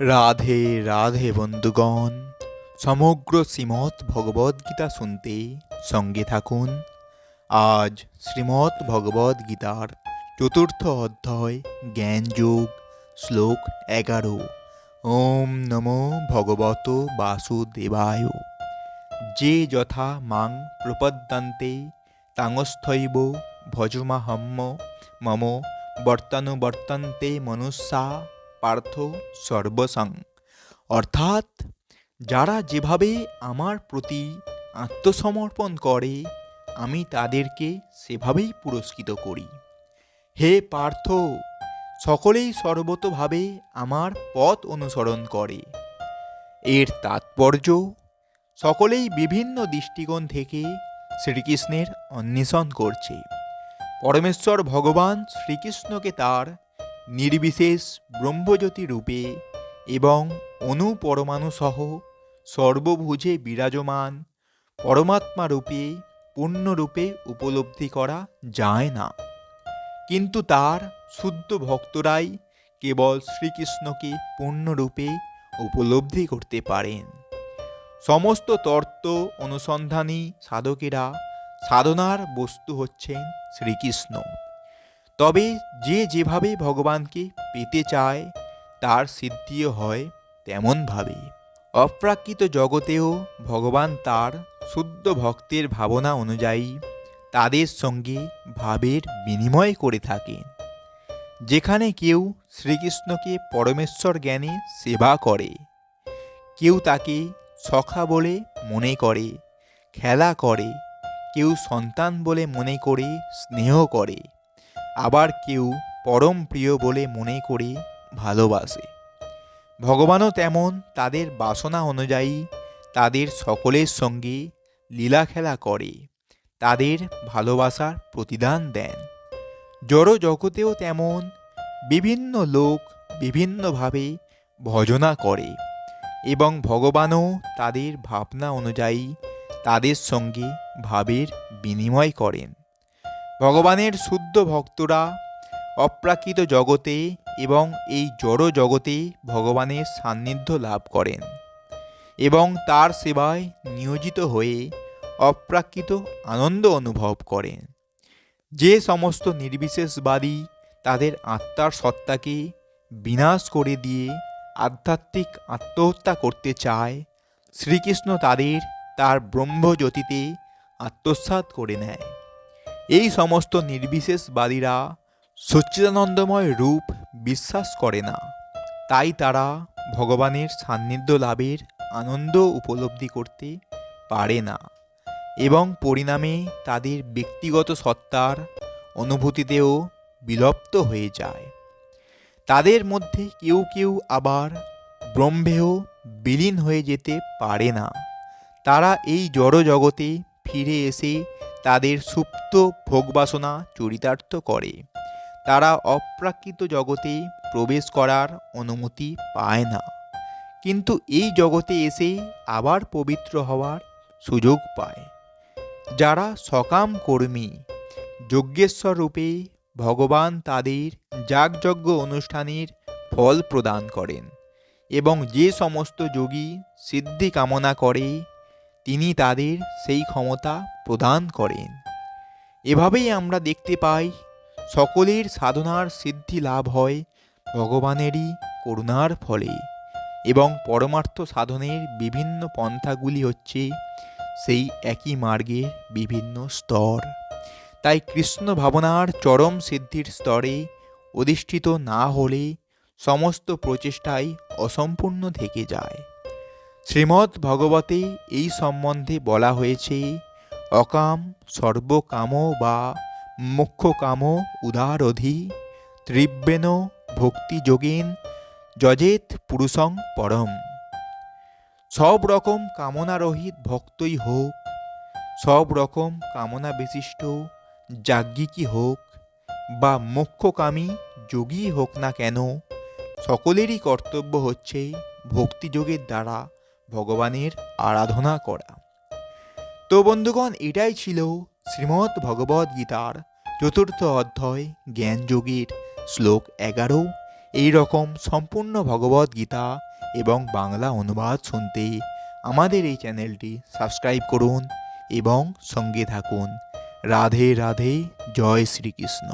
রাধে রাধে বন্ধুগণ, সমগ্র শ্রীমৎ ভগবদ্গীতা শুনতে সঙ্গে থাকুন। আজ শ্রীমৎ ভগবদ্গীতার চতুর্থ অধ্যায়, জ্ঞানযোগ, শ্লোক এগারো। ওম নমো ভগবত বাসুদেবায়। যে যথা মাং প্রপদ্যন্তে তাঙস্থৈব ভজমাহম্ম, মম বর্তানুবর্তন্তে মনুষ্যা পার্থ সর্বসং। অর্থাৎ, যারা যেভাবে আমার প্রতি আত্মসমর্পণ করে, আমি তাদেরকে সেভাবেই পুরস্কৃত করি। হে পার্থ, সকলেই সর্বতভাবে আমার পথ অনুসরণ করে। এর তাৎপর্য, সকলেই বিভিন্ন দৃষ্টিকোণ থেকে শ্রীকৃষ্ণের অন্বেষণ করছে। পরমেশ্বর ভগবান শ্রীকৃষ্ণকে তার নির্বিশেষ ব্রহ্মজ্যোতি রূপে এবং অনুপরমাণু সহ সর্বভুজে বিরাজমান পরমাত্মা রূপে পূর্ণরূপে উপলব্ধি করা যায় না। কিন্তু তার শুদ্ধ ভক্তরাই কেবল শ্রীকৃষ্ণকে পূর্ণরূপে উপলব্ধি করতে পারেন। সমস্ত তত্ত্ব অনুসন্ধানী সাধকেরা সাধনার বস্তু হচ্ছেন শ্রীকৃষ্ণ। তবে যে যেভাবে ভগবানকে পেতে চায়, তার সিদ্ধিও হয় তেমনভাবে। অপ্রাকৃত জগতেও ভগবান তার শুদ্ধ ভক্তের ভাবনা অনুযায়ী তাদের সঙ্গে ভাবের বিনিময় করে থাকেন। যেখানে কেউ শ্রীকৃষ্ণকে পরমেশ্বর জ্ঞানে সেবা করে, কেউ তাকে সখা বলে মনে করে, খেলা করে, কেউ সন্তান বলে মনে করে, স্নেহ করে। আবার কেউ পরম প্রিয় বলে মনে করে ভালোবাসে। ভগবানও তেমন তাদের বাসনা অনুযায়ী তাদের সকলের সঙ্গে লীলা খেলা করে, তাদের ভালোবাসার প্রতিদান দেন। জড় জগতেও তেমন বিভিন্ন লোক বিভিন্নভাবে ভজনা করে এবং ভগবানও তাদের ভাবনা অনুযায়ী তাদের সঙ্গে ভাবের বিনিময় করেন। ভগবানের শুদ্ধ ভক্তরা অপ্রাকৃত জগতে এবং এই জড় জগতে ভগবানের সান্নিধ্য লাভ করেন এবং তার সেবায় নিয়োজিত হয়ে অপ্রাকৃত আনন্দ অনুভব করেন। যে সমস্ত নির্বিশেষবাদী তাদের আত্মার সত্তাকে বিনাশ করে দিয়ে আধ্যাত্মিক আত্মহত্যা করতে চায়, শ্রীকৃষ্ণ তাদের তার ব্রহ্মজ্যোতিতে আত্মসাৎ করে নেয়। এই সমস্ত নির্বিশেষবাদীরা সচ্চিদানন্দময় রূপ বিশ্বাস করে না। তাই তারা ভগবানের সান্নিধ্য লাভের আনন্দ উপলব্ধি করতে পারে না এবং পরিণামে তাদের ব্যক্তিগত সত্তার অনুভূতিতেও বিলুপ্ত হয়ে যায়। তাদের মধ্যে কেউ কেউ আবার ব্রহ্মেও বিলীন হয়ে যেতে পারে না। তারা এই জড় জগতে ফিরে এসে তাদের সুপ্ত ভোগবাসনা চরিতার্থ করে। তারা অপ্রাকৃত জগতে প্রবেশ করার অনুমতি পায় না। কিন্তু এই জগতে এসে আবার পবিত্র হওয়ার সুযোগ পায়। যারা সকাম কর্মী, যজ্ঞেশ্বর রূপে ভগবান তাদের যাগযজ্ঞ অনুষ্ঠানের ফল প্রদান করেন এবং যে সমস্ত যোগী সিদ্ধি কামনা করে তিনি তাদের সেই ক্ষমতা প্রদান করেন। এভাবেই আমরা দেখতে পাই, সকলের সাধনার সিদ্ধি লাভ হয় ভগবানেরই করুণার ফলে এবং পরমার্থ সাধনের বিভিন্ন পন্থাগুলি হচ্ছে সেই একই মার্গের বিভিন্ন স্তর। তাই কৃষ্ণ ভাবনার চরম সিদ্ধির স্তরে অধিষ্ঠিত না হলে সমস্ত প্রচেষ্টাই অসম্পূর্ণ থেকে যায়। শ্রীমদ্ ভগবতে এই সম্বন্ধে বলা হয়েছে, অকাম সর্বকাম বা মুখ্যকাম উদারধি ত্রিব্যেন ভক্তিযোগেন যজেত পুরুষং পরম। সব রকম কামনারহিত ভক্তই হোক, সব রকম কামনা বিশিষ্ট যাজ্ঞিকই হোক বা মোক্ষকামী যোগী হোক না কেন, সকলেরই কর্তব্য হচ্ছে ভক্তিযোগের দ্বারা ভগবানের আরাধনা করা। তো বন্ধুগণ, এটাই ছিল শ্রীমদ্ ভগবদ্ গীতার চতুর্থ অধ্যায় জ্ঞানযোগের শ্লোক এগারো। এই রকম সম্পূর্ণ ভগবদ গীতা এবং বাংলা অনুবাদ শুনতে আমাদের এই চ্যানেলটি সাবস্ক্রাইব করুন এবং সঙ্গে থাকুন। রাধে রাধে, জয় শ্রীকৃষ্ণ।